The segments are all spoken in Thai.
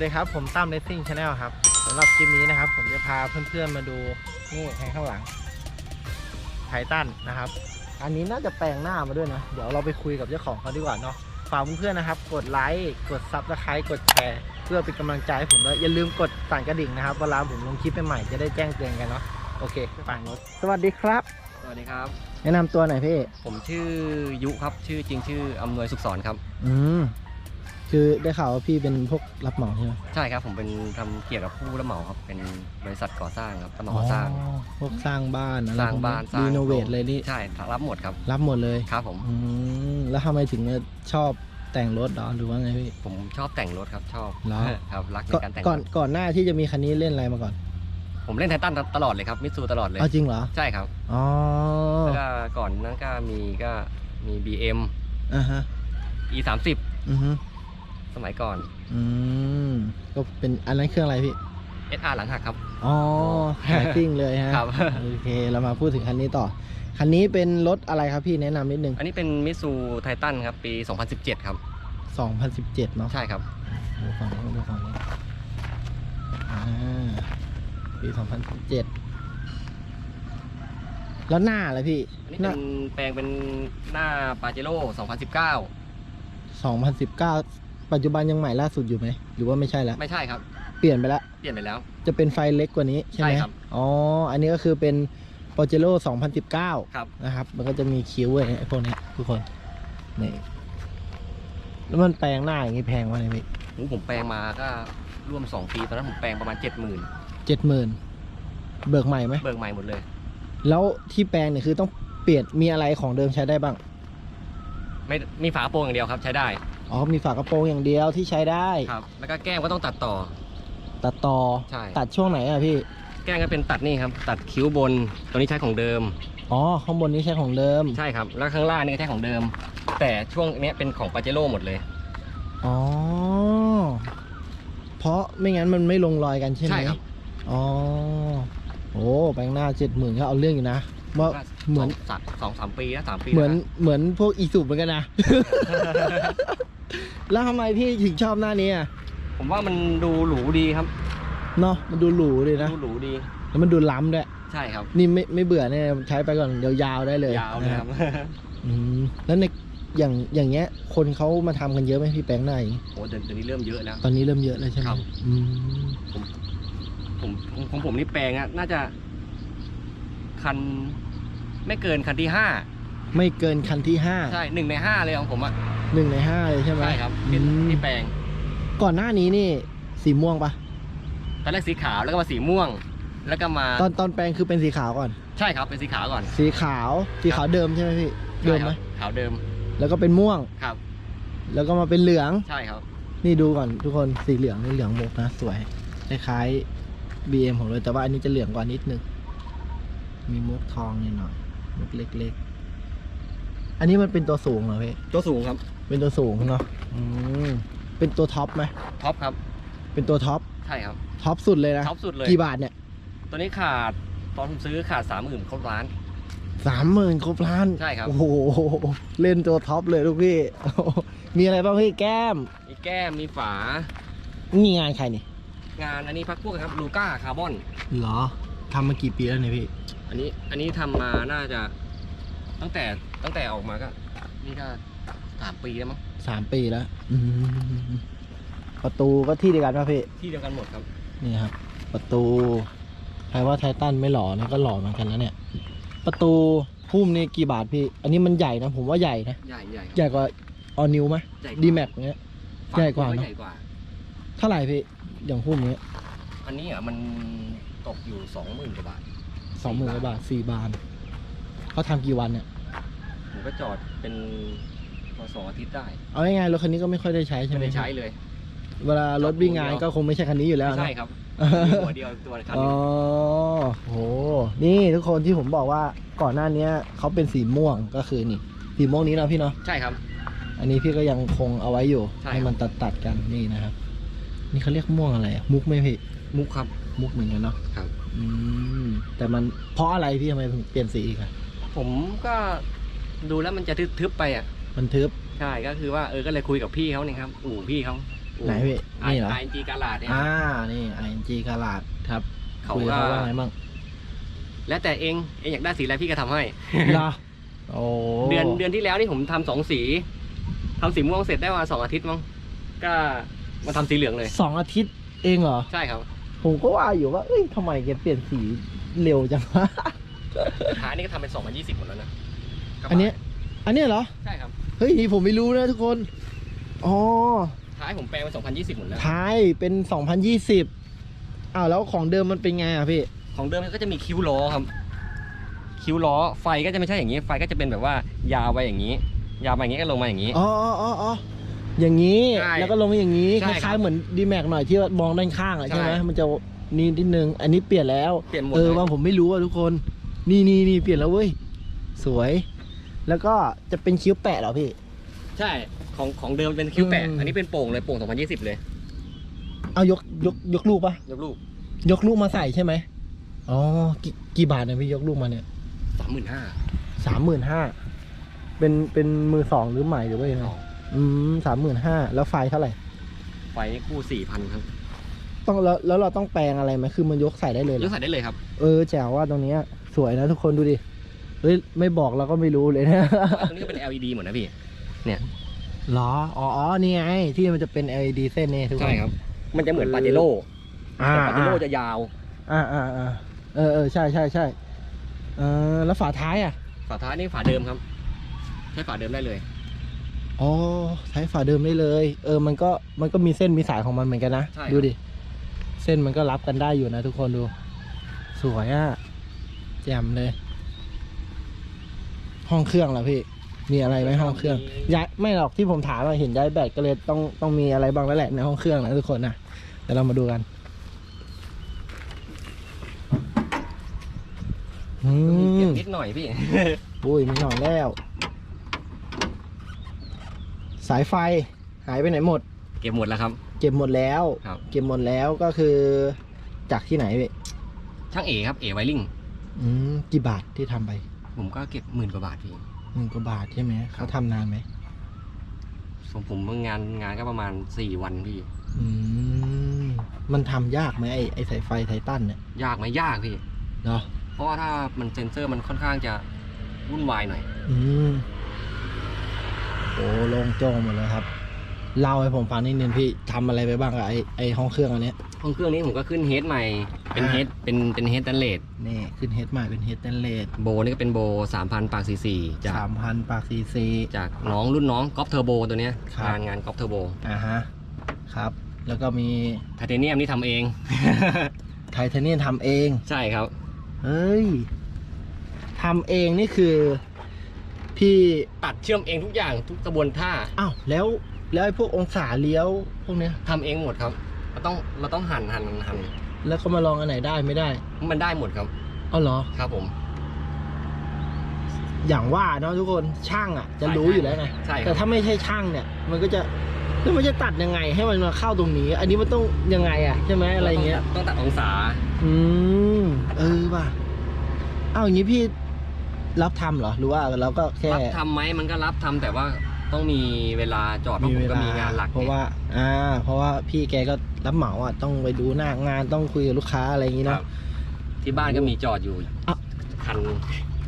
สวัสดีครับ ผมตั้มเลสซิ่งชาแนลครับสำหรับคลิปนี้นะครับ ผมจะพาเพื่อนๆมาดูนี่แทงข้างหลังไททันนะครับ อันนี้น่าจะแปลงหน้ามาด้วยนะ เดี๋ยวเราไปคุยกับเจ้าของเขาดีกว่าเนาะฝากเพื่อนๆนะครับ กดไลค์กดซับสไครต์กดแชร์เพื่อเป็นกำลังใจให้ผมด้วยอย่าลืมกดสั่นกระดิ่งนะครับเวลาผมลงคลิปใหม่ๆจะได้แจ้งเตือนกันเนาะโอเคไปรถสวัสดีครับ สวัสดีครับ แนะนำตัวหน่อยพี่ผมชื่อยุครับ ชื่อจริงชื่ออำนวยสุขสอนครับ อืม คือได้ข่าวว่าพี่เป็นพวกรับเหมาใช่ไหมใช่ครับผมเป็นทำเกี่ยวกับผู้รับเหมาครับเป็นบริษัทก่อสร้างครับรับเหมาก่อสร้าง อ๋อพวกสร้างบ้านอะไรสร้างบ้านสร้างรีโนเวทเลยนี่ใช่รับหมดครับรับหมดเลยครับผมอืมแล้วทำไมถึงมาชอบแต่งรถเหรอหรือว่าไงพี่ ผมชอบแต่งรถครับชอบเหรอ ครับรักในก่อนการแต่งก่อนรถก่อนหน้าที่จะมีคันนี้เล่นอะไรมาก่อนผมเล่นไททันตลอดเลยครับมิตซูตลอดเลยเอาจริงเหรอใช่ครับอ๋อแล้วก็ก่อนนั้นก็มีก็มี BM อ่าฮะ E 3อือฮึ0 สมัยก่อน อืมก็เป็นอันนั้นเครื่องอะไรพี่ SR หลังหักครับ อ๋อแฮซิ่งเลยฮะครับ โอเคเรามาพูดถึงคันนี้ต่อ คันนี้เป็นรถอะไรครับพี่แนะนำนิดนึง อันนี้เป็นมิตซูไททันครับ ปี 2017 ครับ 2017 เนาะ ใช่ครับ ดูฝั่งนี้ดูฝั่งนี้อ่าปี2017 แล้วหน้าอะไรพี่อันนี้หเป็น้านแปลงเป็นหน้าปาเจโร่2019 2019 ปัจจุบันยังใหม่ล่าสุดอยู่ไหม หรือว่าไม่ใช่แล้วไม่ใช่ครับ เปลี่ยนไปแล้วเปลี่ยนไปแล้ว จะเป็นไฟเล็กกว่านี้ใช่ไหมใช่ครับอ๋อ อันนี้ก็คือเป็น p o r g e r o 2019 ครับ นะครับ มันก็จะมีคิ้วไอ้พวกเนี้ยทุกคน นี่ แล้วมันแปลงหน้าอย่างนี้แพงวะเนี่ยพี่โอ้ผมแปลงมาก็ร่วม 2 ปีตอนนั้นผมแปลงประมาณ 70,000 เจ็ดหมื่นเบิกใหม่ไหม เบิกใหม่หมดเลย แล้วที่แปลงเนี่ยคือต้องเปลี่ยนมีอะไรของเดิมใช้ได้บ้าง ไม่มีฝาโปร่งอย่างเดียวครับใช้ได้ อ๋อมีฝากระโปรงอย่างเดียวที่ใช้ได้ ครับ แล้วก็แก้มก็ต้องตัดต่อ ตัดต่อใช่ ตัดช่วงไหนอะพี่ แก้มก็เป็นตัดนี่ครับ ตัดคิ้วบน ตัวนี้ใช้ของเดิม อ๋อข้างบนนี้ใช้ของเดิม ใช่ครับ แล้วข้างล่างนี่ก็ใช้ของเดิม แต่ช่วงเนี้ยเป็นของปาเจโร่หมดเลย อ๋อ เพราะไม่งั้นมันไม่ลงรอยกันใช่ไหมใช่ครับ อ๋อโอ้แบงค์หน้าเจ็ดหมื่นก็เอาเรื่องอยู่นะว่าเหมือนสองสองสามปีนะสามปีเหมือนแล้วเหมือนพวกอีสุเหมือนกันนะ แล้วทำไมพี่ถึงชอบหน้านี้อะผมว่ามันดูหรูดีครับเนาะมันดูหรูเลยนะ ดูหรูดีแล้วมันดูล้ำด้วย ใช่ครับ นี่ไม่ไม่เบื่อเนี่ยใช้ไปก่อนยาวๆได้เลยยาวเลยครับอืมแล้วในอย่างอย่างเงี้ย คนเขามาทำกันเยอะไหมพี่แปลงหน้าอย่างงี้โอ้เดี๋ยวเดี๋ยวนี้เริ่มเยอะแล้ว ตอนนี้เริ่มเยอะเลยใช่ไหมครับอืมผมผมของผมนี่แปลงอะน่าจะ คัน ไม่เกินคันที่ห้าไม่เกินคันที่ห้าใช่หนึ่งในห้าเลยของผมอะ หนึ่งในห้าเลยใช่ไหมใช่ครับอืที่มที่แปลงก่อนหน้านี้นี่สีม่วงปะตอนแรกสีขาวแล้วก็มาสีม่วง แล้วก็มาตอนตอนแปลงคือเป็นสีขาวก่อน ใช่ครับเป็นสีขาวก่อนสีขาว สีขาวเดิมใช่ไหมพี่เดิมไหมใช่ครับขาวเดิมแล้วก็เป็นม่วง ครับ แล้วก็มาเป็นเหลือง ใช่ครับ นี่ดูก่อนทุกคนสีเหลืองนี่เหลืองมุกนะสวยคล้ายๆ BM ของเลยแต่ว่าอันนี้จะเหลืองกว่านิดนึงมีมุกทองนิดหน่อยมุกเล็กๆ อันนี้มันเป็นตัวสูงเหรอพี่ตัวสูงครับ เป็นตัวสูงเนาะอืมเป็นตัวท็อปไหมท็อปครับ เป็นตัวท็อปใช่ครับ ท็อปสุดเลยนะท็อปสุดเลย กี่บาทเนี่ยตัวนี้ขาดตอนผมซื้อขาดสามหมื่นครบล้าน สามหมื่นครบล้านใช่ครับ โอ้โหเล่นตัวท็อปเลยลูกพี่โอ้โหมีอะไรบ้างพี่แก้มมีแก้มมีฝา นี่งานใครนี่งานอันนี้พักพวกครับลูก้าคาร์บอน เหรอทำมากี่ปีแล้วเนี่ยพี่ อันนี้อันนี้ทำมาน่าจะตั้งแต่ตั้งแต่ออกมาก็ นี่ก็ สามปีแล้วมั้งสามปีแล้วอืมประตูก็ที่เดียวกันป่ะพี่ที่เดียวกันหมดครับ นี่ครับ ประตูใครว่าไททันไม่หล่อนะก็หล่อเหมือนกันนะเนี่ย ประตูพุ่มนี่กี่บาทพี่ อันนี้มันใหญ่นะ ผมว่าใหญ่นะ ใหญ่ใหญ่ครับ ใหญ่กว่าออนิวไหมใหญ่กว่า ดีแม็กเงี้ยฝั่งใหญ่กว่าเนอะ ใหญ่กว่า เท่าไหร่พี่อย่างพุ่มนี้อันนี้อะมันตกอยู่สองหมื่นกว่าบาท สองหมื่นกว่าบาทสี่บานเขาทำกี่วันเนี่ยผมก็จอดเป็น มาสองอาทิตย์ได้เอาง่ายๆรถคันนี้ก็ไม่ค่อยได้ใช้ใช่ไม่ไหมได้ใช้เลย เวลารถวิ่งงานก็คงไม่ใช่คันนี้อยู่แล้วไม่นะ ใช่ครับมีหัวเดียวตัวคันอ๋อนี้โห นี่ทุกคนที่ผมบอกว่าก่อนหน้านี้เขาเป็นสีม่วงก็คือนี่ สีม่วงนี้เนาะพี่เนาะ ใช่ครับ อันนี้พี่ก็ยังคงเอาไว้อยู่ใช่ให้มันตัดตัดๆกันนี่นะครับ นี่เขาเรียกม่วงอะไรอะมุกไหมพี่ มุกครับ มุกเหมือนกันเนาะครับ อืม แต่มันเพราะอะไรพี่ทำไมถึงเปลี่ยนสีอีกอะผมก็ดูแล้วมันจะทึบๆไปอะ มันทึบ ใช่ก็คือว่าเออก็เลยคุยกับพี่เขานี่ครับอู่พี่เขาไหนพี่นี่เหรอไอเอ็นจีกาลาดเนี่ยอ่านี่ ING กาลาดครับเขาคุยกับก็เขาว่าไงบ้างแล้วแต่เองเองอยากได้สีอะไรพี่ก็ทำให้เหรอโอ้เดือนเดือนที่แล้วนี่ผมทำสองสีทำสีม่วงเสร็จได้มาสองอาทิตย์มั้งก็มาทำสีเหลืองเลยสองอาทิตย์เองเหรอใช่ครับผมก็ว่าอยู่ว่าเอ้ยทำไมแกเปลี่ยนสีเร็วจังวะท้ายนี่ก็ทำเป็น2020หมดแล้วนะกระบะอันเนี้ย อันเนี้ยเหรอ ใช่ครับ เฮ้ยนี่ผมไม่รู้นะทุกคน อ๋อ ท้ายผมแปลงเป็น2020หมดแล้ว ท้ายเป็น 2020อ้าวแล้วของเดิมมันเป็นไงอะพี่ ของเดิมมันก็จะมีคิ้วล้อครับ คิ้วล้อไฟก็จะไม่ใช่อย่างนี้ ไฟก็จะเป็นแบบว่ายาวไปอย่างนี้ ยาวไปอย่างนี้ก็ลงมาอย่างนี้ อ๋ออ๋ออ๋ออ๋ออย่างนี้ ใช่แล้วก็ลงอย่างนี้ ใช่คครับล้ายๆเหมือนดีแม็กหน่อยที่ว่ามองด้านข้างอะใช่ใช่ไหมมันจะนี่นิดนึง อันนี้เปลี่ยนแล้ว เปลี่ยนหมดเออเลยว่าผมไม่รู้อะทุกคน นี่นี่นี่เปลี่ยนแล้วเว้ย สวย แล้วก็จะเป็นคิ้วแปะเหรอพี่ ใช่ของของเดิมเป็นคิ้วแปะ อืม อันนี้เป็นโป่งเลยโป่ง 2020 เลย เอายกยกยกลูกปะยกลูก ยกลูกมาใส่ใช่ไหมอ๋อกี่กี่บาทเนี่ยพี่ยกลูกมาเนี่ยสามหมื่นห้าสามหมื่นห้าเป็นเป็นมือสองหรือใหม่หรือว่ายังไงอืมสามหมื่นห้าแล้วไฟเท่าไหร่ ไฟคู่สี่พันครับต้องแล้วแล้วเราต้องแปลงอะไรไหมคือมันยกใส่ได้เลยเหรยอกใส่ได้เลยครับ เออแจ๋วว่าตรงเนี้ยสวยนะทุกคนดูดิ เฮ้ยไม่บอกเราก็ไม่รู้เลยนะตรงนี้ก็เป็น LED หมดนะพี่หรออ๋ออ๋อนี่ไงที่มันจะเป็น LED เส้นนี่ทุกคน ใช่ครับ มันจะเหมือนปาเจโร่อ่า แต่ปาเจโร่จะยาว อ่าอ่าอ่าเออเออใช่ใช่ใช่เออแล้วฝาท้ายอะฝาท้ายนี่ฝาเดิมครับ ใช้ฝาเดิมได้เลย อ๋อใช้ฝาเดิมได้เลย เออมันก็มันก็มีเส้นมีสายของมันเหมือนกันนะใช่ครับ ดูดิเส้นมันก็รับกันได้อยู่นะทุกคนดู สวยอะแจ่มเลย ห้องเครื่องเหรอพี่ มีอะไรไหมห้องเครื่องย้ายไม่หรอกที่ผมถามอะเห็นย้ายแบตก็เลยต้องต้องมีอะไรบ้างแล้วแหละในห้องเครื่องนะทุกคนนะเดี๋ยวเรามาดูกันอืมีเก็บมนิดหน่อยพี่ ปุ้ยมีหน่องแล้ว สายไฟหายไปไหนหมด เก็บหมดแล้วครับ เก็บหมดแล้ว ครับ เก็บหมดแล้วก็คือจากที่ไหนพี่ช่างเอครับเอไวริงอืมกี่บาทที่ทำไป ผมก็เก็บหมื่นกว่าบาทพี่หนึ่งกว่าบาทใช่ไหมครัเขาบทำนานไหมผมผมงานงานก็ประมาณสี่วันพี่ อืมมันทำยากไหมไอไอสายไฟไททันเนี่ยยากไหมยากพี่ เนาะเพราะว่าถ้ามันเซนเซอร์มันค่อนข้างจะวุ่นวายหน่อย อืมโอ้โลงโจ้งหมดเลยครับเล่าให้ผมฟังนิดนึงพี่ทำอะไรไปบ้างอะไอไอห้องเครื่องอันเนี้ยห้องเครื่องนี้ผมก็ขึ้นเฮดใหม่ เป็นอ่าเฮดเป็นเป็นเฮดตันเลดนี่ขึ้นเฮดใหม่เป็นเฮดเตนเลสโบนี่ก็เป็นโบสามพันปากซีซีจากสามพันปากซีซีจากน้องรุ่นน้องก๊อฟเทอร์โบตัวเนี้ยครับงานงานก๊อฟเทอร์โบอ่าฮะครับแล้วก็มีไทเทเนียมนี่ทำเองไทเทเนียมทำเองใช่ครับเฮ้ยทำเองนี่คือพี่ตัดเชื่อมเองทุกอย่างทุกกระบวนท่าอ้าวแล้วแล้วไอ้พวกองศาเลี้ยวพวกเนี้ยทำเองหมดครับเราต้องเราต้องหั่นหั่นหั่น แล้วก็มาลองอันไหนได้ไม่ได้มันได้หมดครับเอาเหรอ ครับผม อย่างว่าเนาะทุกคนช่างอะ จะรู้อยู่แล้วไงใช่คแต่รับถ้าไม่ใช่ช่างเนี่ย มันก็จะแล้วมันจะตัดยังไง ให้มันมาเข้าตรงนี้ อันนี้มันต้องยังไงอะใช่ไหมอะไรเงี้ย ต้องตัดองศาอืมเออป่ะเอ้าอย่างนี้พี่รับทำเหรอหรือว่าเราก็แค่รับทำไหมมันก็รับทำแต่ว่า ต้องมีเวลาจอดเพราะผมก็มีงานหลักเพราะว่า อ่า เพราะว่าพี่แกก็รับเหมาอะต้องไปดูหน้างานต้องคุยกับลูกค้าอะไรอย่างงี้ครัเนาะบที่บ้านก็มีจอดอยู่อะ คัน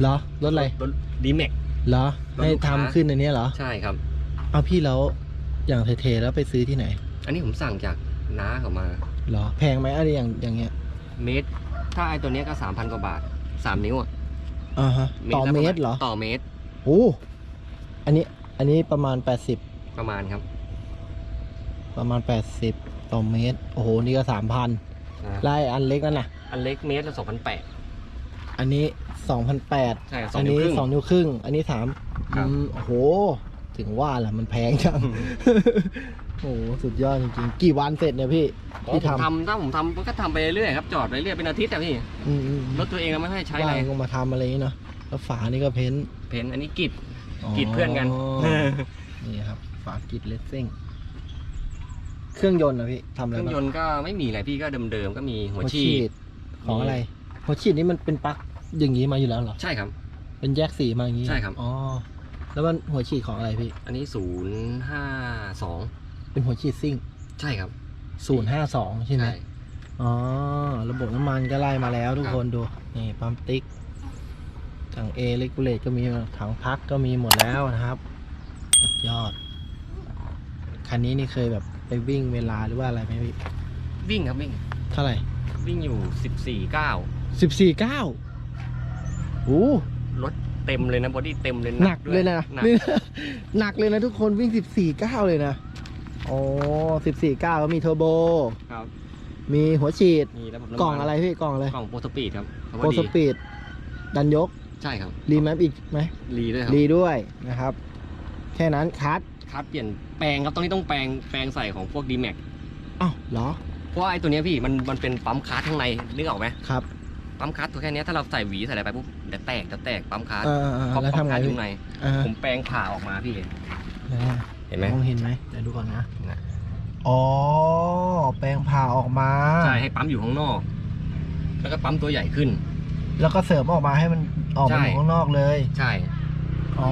เหรอรถอะไรรถดีเม็กเหรอรถให้ลูกค้าทำขึ้นอันเนี้ยเหรอใช่ครับ เอาพี่แล้วอย่างเทๆแล้วไปซื้อที่ไหน อันนี้ผมสั่งจากน้าเขามาเหรอแพงไหมอะไรอย่างอย่างเงี้ย เมตร ถ้าไอตัวเนี้ยก็สามพันกว่าบาทสามนิ้วอะอ่าฮะต่อละเมปะาณตรเหรอต่อเมตรโอ้อันนี้ อันนี้ประมาณ 80 ประมาณครับประมาณ 80ต่อเมตร โอ้โห นี่ก็3,000นะไล่อันเล็กนั่นน่ะ อันเล็กเมตรละสองพันแปด อันนี้2,008ใช่สออังนนิ้วนี้ครึ่ง สองนิ้วครึ่ง อันนี้สามครับ อืมโอ้โห ถึงว่าแหละมันแพงจังอืมโอ้โห สุดยอดจริงๆ กี่วันเสร็จเนี่ยพี่อ๋อที่ผมทำทำถ้าผมทำก็ทำไปเรื่อยๆครับจอดไปเรื่อยเป็นอาทิตย์อะพี่อืมอืมรถตัวเองก็ไม่ให้ใช้อะไรว่างก็มาทำอะไรอย่างนี้เนาะแล้วฝานี่ก็เพ้นท์เพนอันนี้กิด กิดเพื่อนกัน นี่ครับ ฝากิดเลสซิ่ง เครื่องยนต์นะพี่ทำอะเคไรรื่องบ้างยนต์ก็ไม่มีอะไรพี่ก็เดิมๆก็มีหัวฉีดของอะไร หัวฉีดนี่มันเป็นปลั๊กอย่างนี้มาอยู่แล้วเหรอ ใช่ครับ เป็นแยกสีมาอย่างนี้ใช่ครับ อ๋อ แล้วมันหัวฉีดของอะไรพี่ อันนี้ศูนย์ห้าสองเป็นหัวฉีดซิ่ง ใช่ครับศูนย์ห้าสองใช่ไหมใช่อ๋อ ระบบน้ำมันก็ไล่มาแล้วทุกคนดู นี่ปั๊มติ๊ก ถังเอเล็กเลตก็มีถังพักก็มีหมดแล้วนะครับสุดยอด คันนี้นี่เคยแบบไปวิ่งเวลาหรือว่าอะไรไหมพี่วิ่งครับวิ่งเท่าไหร่วิ่งอยู่สิบสี่เก้าสิบสี่เก้าโอ้รถเต็มเลยนะบอดี้เต็มเลยหนักเลยนะหนัก นี่หนักเลยนะทุกคนวิ่งสิบสี่เก้าเลยนะโอ้สิบสี่เก้าก็มีเทอร์โบ ครับมีหัวฉีดมีระบบน้ำมันกล่องอะไรพี่กล่องอะไร กล่องโปรสปีดครับโปรสปีดดันยก ใช่ครับรีแมปอีกไหมรีด้วยครับรีด้วยนะครับ แค่นั้นคัดคัดเปลี่ยนแปลงครับตรงนี้ต้องแปลงแปลงใส่ของพวก d m a x อ้าวเหรอเพราะว่าไอ้ตัวเนี้ยพี่มันมันเป็นปั๊มคัสข้างในนึกออกไหมครับปั๊มคัสตัวแค่เนี้ยถ้าเราใส่หวีใส่อะไรไปปุ๊บเดี๋ยวแตกจะแตกปั๊มคัสเออเออเออเพราะแล้วปั๊มทำไงคัสอพี่ยู่ในอ่าผมแปลงผ่าออกมาพี่ไหนอะเห็นไหมมองเห็นไหมเดี๋ยวดูก่อนนะน่ะอ๋อแปลงผ่าออกมาใช่ให้ปั๊มอยู่ข้างนอก แล้วก็ปั๊มตัวใหญ่ขึ้น แล้วก็เสริมออกมาให้มัน ออกมาใช่อยู่ข้างนอกเลย ใช่ อ๋อ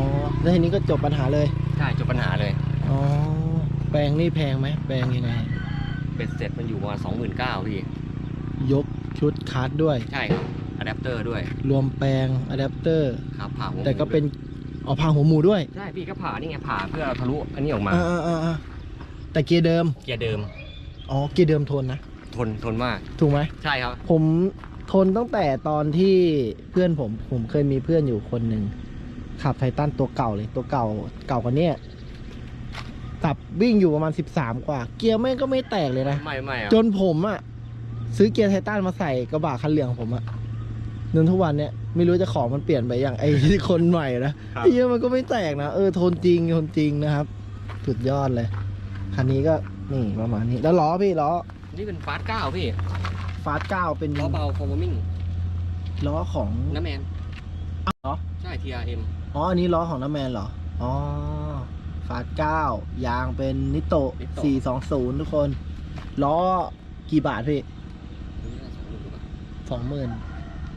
แล้วทีนี้ก็จบปัญหาเลย ใช่จบปัญหาเลย อ๋อ แปลงนี่แพงไหม แปลงยังไงเบ็ดเสร็จมันอยู่ประมาณสองหมื่นเก้าพี่ ยกชุดคัสด้วย ใช่ครับอะแดปเตอร์ด้วย รวมแปลงอะแดปเตอร์ ครับผ่าหัวหมูแต่ก็เป็นเอาผ่าหัวหมูด้วย ใช่พี่ก็ผ่านี่ไงผ่าเพื่อทะลุอันนี้ออกมาอ่าอ่าอ่าอ่าแต่เกียร์เดิม เกียร์เดิม อ๋อ เกียร์เดิมทนนะ ทนทนมาก ถูกไหม ใช่ครับ ผม ทนตั้งแต่ตอนที่เพื่อนผม ผมเคยมีเพื่อนอยู่คนหนึ่งขับไททันตัวเก่าเลยตัวเก่าเก่ากว่าเนี้ยขับวิ่งอยู่ประมาณ 13 กว่า เกียร์แม่งก็ไม่แตกเลยนะ ไม่ไม่อะจนผมอะซื้อเกียร์ไททันมาใส่กระบะคันเหลืองผมอะจนทุกวันเนี้ยไม่รู้จะของมันเปลี่ยนไปอย่างไอ้ที่คนใหม่นะไอ้เหี้ยมันก็ไม่แตกนะเออทนจริงทนจริงนะครับ สุดยอดเลย คันนี้ก็นี่ประมาณนี้ แล้วล้อพี่ล้อ นี่เป็นฟาสเก้าพี่ ฟาสเก้าเป็นล้อเบาฟอร์มิ่งล้อของน้ำแมนเหรอใช่ TRM อ๋ออันนี้ล้อของน้าแมนเหรอ อ๋อ ฟาดเก้ายางเป็นนิโต Nitto สี่สองศูนย์ทุกคน ล้อกี่บาทพี่สองหมื่น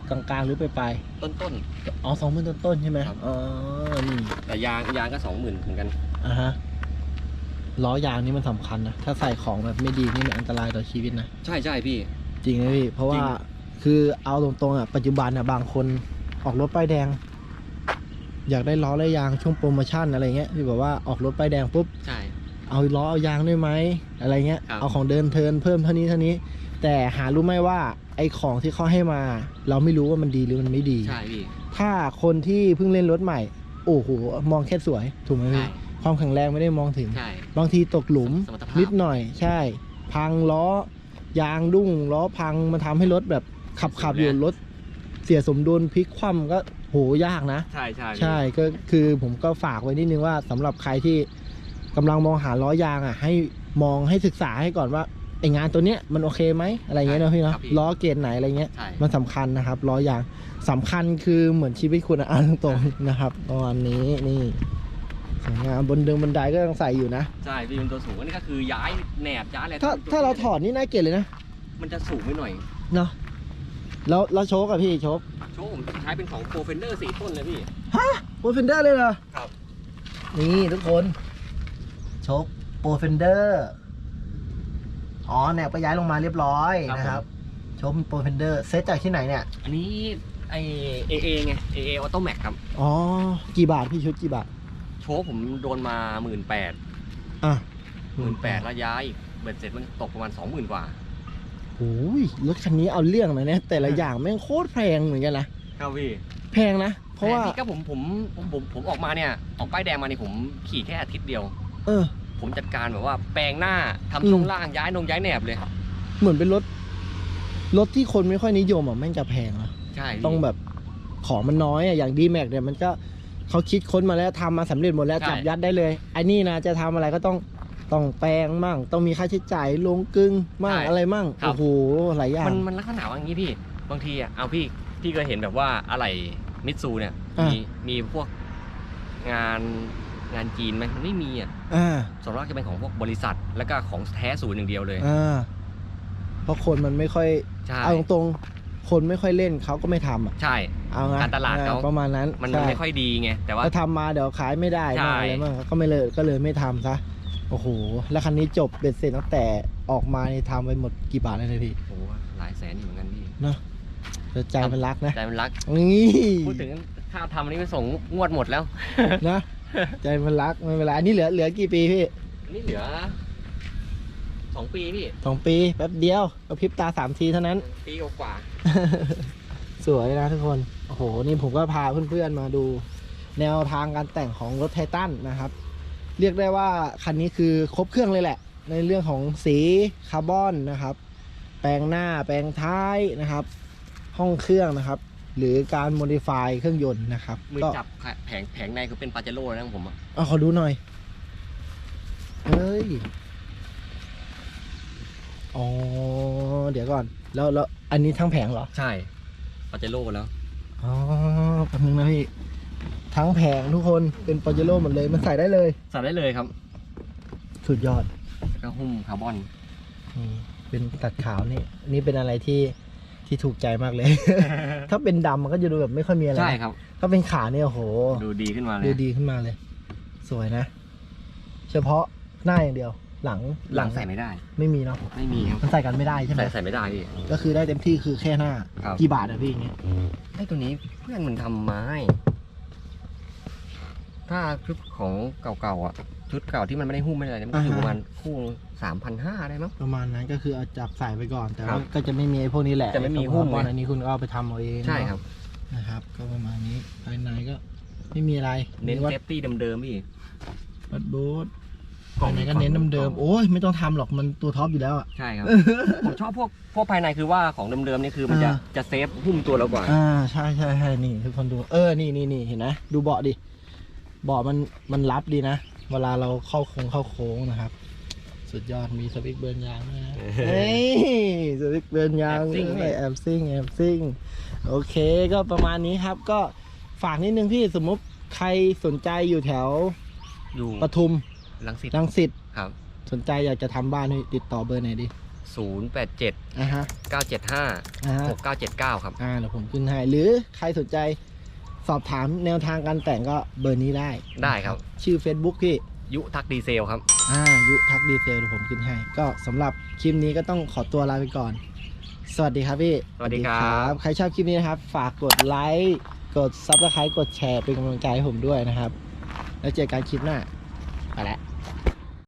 กลางๆหรือไปปลายต้นต้นๆอ๋อสองหมื่นต้นๆใช่ไหมครับอ๋อนี่ๆแต่ยางยางก็สองหมื่นเหมือนกันอะฮะล้อยางนี่มันสำคัญนะ ถ้าใส่ของแบบไม่ดีนี่มันอันตรายต่อชีวิตนะ ใช่ใช่พี่ จริงไหมพี่ เพราะว่าจริงคือเอาตรงๆอะปัจจุบันอะบางคนออกรถป้ายแดง อยากได้ล้อและยางช่วงโปรโมชั่นอะไรเงี้ยที่แบบว่าออกรถป้ายแดงปุ๊บใช่เอาล้อเอายางด้วยไหมอะไรเงี้ยครับเอาของเดินเทิร์นเพิ่มเท่านี้เท่านี้ แต่หารู้ไหมว่าไอของที่เขาให้มา เราไม่รู้ว่ามันดีหรือมันไม่ดีใช่พี่ถ้าคนที่เพิ่งเล่นรถใหม่ โอ้โหมองแค่สวยถูกไหมใช่พี่ความแข็งแรงไม่ได้มองถึงใช่บางทีตกหลุมสมรรถภาพนิดหน่อย ใช่ พังล้อ ยางดุ้งล้อพังมันทำให้รถแบบขับขับอยู่รถเสียสมดุลพลิกคว่ำก็โหยากนะ ใช่ใช่พี่ใช่ก็คือผมก็ฝากไว้นิดนึงว่าสำหรับใครที่กำลังมองหาล้อยางอะ ให้มองให้ศึกษาให้ก่อนว่าไองานตัวเนี้ยมันโอเคไหมอะไรเงี้ยเนาะพี่เนาะล้อเกรดไหนอะไรเงี้ยใช่มันสำคัญนะครับล้อยางสำคัญคือเหมือนชีวิตคุณอะอ่านตรงๆนะครับประมาณนี้นี่ สวยงามบนเดินบันไดก็ยังใส่อยู่นะ ใช่พี่เป็นตัวสูงอันนี้ก็คือย้ายแหนบย้ายอะไรถ้าตัวถ้าเราถอดนี่น่าเกลียดเลยนะมันจะสูงไปหน่อยเนาะแล้วแล้วโชกอะพี่โชกโชว์ผมใช้เป็นของโปรเฟนเดอร์สี่ต้นเลยพี่โปรเฟนเดอร์เลยเหรอครับนี่ทุกคนโชกโปรเฟนเดอร์อ๋อแนบก็ย้ายลงมาเรียบร้อยนะครับ โชกโปรเฟนเดอร์เซตจากที่ไหนเนี่ยอันนี้ไอเอเอไงเอเอออโตแม็กครับ อ๋อ กี่บาทพี่ชุดกี่บาท โชว์ผมโดนมาหมื่นแปดอะหมื่นแปดแล้วย้ายอีกเบ็ดเสร็จมันตกประมาณสองหมื่นกว่าโอ้ยรถคันนี้เอาเรื่องนะเนี่ยแต่ละอย่างแม่งโคตรแพงเหมือนกันนะครับพี่แพงนะ เพราะว่าแต่นี่ก็ผมผมผมผมผมออกมาเนี่ยออกป้ายแดงมาเนี่ยผมขี่แค่อาทิตย์เดียว เออ ผมจัดการแบบว่าแปลงหน้าทำอืมช่วงล่างย้ายนงย้ายแหนบเลย เหมือนเป็นรถรถที่คนไม่ค่อยนิยมอะแม่งจะแพงอะใช่พี่ต้องแบบของมันน้อยอะอย่างดีแม็กเนี่ยมันก็ เขาคิดค้นมาแล้วทำมาสำเร็จหมดแล้วใช่จับยัดได้เลยไอ้นี่นะจะทำอะไรก็ต้องต้องแปลงมั่ง ต้องมีค่าใช้จ่ายลงกึ่งมั่งอะไรมั่งโอ้โหหลายอย่างมันมันลักษณะว่าอย่างนี้พี่ บางทีอะเอาพี่พี่เคยเห็นแบบว่าอะไรมิตซูเนี่ยอะมีมีพวกงานงานจีนไหมมันไม่มีอะอ่าส่วนมากจะเป็นของพวกบริษัท แล้วก็ของแท้ศูนย์อย่างเดียวเลยอ่าเพราะคนมันไม่ค่อยใช่เอาตรงๆคนไม่ค่อยเล่นเขาก็ไม่ทำอะใช่ เอาไงการตลาดเขาอ่ประมาณนั้นมันใช่ไม่ค่อยดีไงแต่ว่าถ้าทำมาเดี๋ยวขายไม่ได้ใช่บ้างอะไรบ้างก็ไม่เลยก็เลยไม่ทำซะโอ้โหแล้วคันนี้จบเบ็ดเสร็จตั้งแต่ออกมานี่ทำไปหมดกี่บาทเลยนะพี่โอ้โหหลายแสนอยู่เหมือนกันพี่เนาะแต่ใจมันรักนะใจมันรักนี่พูดถึงถ้าทำอันนี้ไปส่งงวดหมดแล้วนะใจมันรักไม่เป็นไรอันนี้เหลือเหลือกี่ปีพี่อันนี้เหลือสองปีพี่สองปีแป๊บเดียวกระพริบตาสามทีเท่านั้น ปีกว่า สวยนะทุกคน โอ้โห นี่ผมก็พาเพื่อนๆมาดูแนวทางการแต่งของรถไททันนะครับ เรียกได้ว่าคันนี้คือครบเครื่องเลยแหละ ในเรื่องของสีคาร์บอนนะครับ แปลงหน้าแปลงท้ายนะครับ ห้องเครื่องนะครับ หรือการโมดิฟายเครื่องยนต์นะครับมือก็จับแผงแผงในคือเป็นปาเจโร่นะของผมอะเอาขอดูหน่อย เฮ้ย อ๋อ เดี๋ยวก่อน แล้วแล้วอันนี้ทั้งแผงเหรอ ใช่ ปาเจโร่แล้ว อ๋อแป๊บนึงนะพี่ ทั้งแผงทุกคนเป็นปาเจโร่หมดเลย มันใส่ได้เลย ใส่ได้เลยครับสุดยอดแล้วก็หุ้มคาร์บอนนี่เป็นตัดขาวนี่อันนี่เป็นอะไรที่ที่ถูกใจมากเลย ถ้าเป็นดำมันก็จะดูแบบไม่ค่อยมีอะไร ใช่นะครับ ถ้าเป็นขาวเนี่ยโอ้โห ดูดีขึ้นมาเลย ดูดีขึ้นมาเลย สวยนะ เฉพาะหน้าอย่างเดียว หลังหลังใส่ไม่ได้ ไม่มีเนาะไม่มีครับมันใส่กันไม่ได้ใช่ไหมใส่ใส่ไม่ได้พี่ ก็คือได้เต็มที่คือแค่หน้าครับ กี่บาทอะพี่อย่างเงี้ยไอ้ตัวนี้เพื่อนมันทำมาให้ ถ้าชุดของเก่าๆอะ ชุดเก่าที่มันไม่ได้หุ้มไม่ได้อะไรเนี่ยมันก็อยู่ประมาณคู่สามพันห้าได้มั้ง ประมาณนั้นก็คือเอาจับใส่ไปก่อนแต่ครัว่าบก็จะไม่มีไอ้พวกนี้แหละจะไม่มีอ้หุ้มคาร์บอนไงอันนี้คุณก็เอาไปทำเอาเองใช่เนอะครับ นะครับ ก็ประมาณนี้ภายในก็ไม่มีอะไรเน้นวัดเซฟตี้เดิมๆพี่วัดบู ธภายในก็เน้นเดิมๆโอ้ยไม่ต้องทำหรอกมันตัวท็อปอยู่แล้วอะ ใช่ครับ ผมชอบพวกพวกภายในคือว่าของเดิมๆนี่คือมันจะอ่า จะเซฟหุ้มตัวเรากว่า อ่าใช่ใช่ใช่นี่ทุกคนดูเออนี่นี่นี่เห็นนะดูเบาะดิเบาะมันมันรับดีนะ เวลาเราเข้าโค้งเข้าโค้งนะครับ สุดยอดมีสวิกเบิร์นยางด้วยนะเฮ้ยสวิกเบิร์นยางแอบซิ่งด้วยแอบซิ่งแอบซิ่งโอเคก็ประมาณนี้ครับ ก็ฝากนิดนึงพี่สมมติใครสนใจอยู่แถวอยู่ปทุม ลังสิตรังสิตครับ สนใจอยากจะทำบ้านนี่ติดต่อเบอร์ไหนดีศูนย์แปดเจ็ดอ่าฮะเก้าเจ็ดห้าอ่าฮะหกเก้าเจ็ดเก้าครับ อ่าเดี๋ยวผมขึ้นให้ หรือใครสนใจสอบถามแนวทางการแต่งก็เบอร์นี้ได้ได้ครับ ชื่อ Facebook พี่ ยุทักดีเซลครับ อ่า ยุทักดีเซลเดี๋ยวผมขึ้นให้ ก็สำหรับคลิปนี้ก็ต้องขอตัวลาไปก่อน สวัสดีครับพี่สวัสดีครับใครชอบคลิปนี้นะครับ ฝากกดไลค์กดซับสไครต์กดแชร์เป็นกำลังใจให้ผมด้วยนะครับ แล้วเจอกันคลิปหน้าไปแล้ว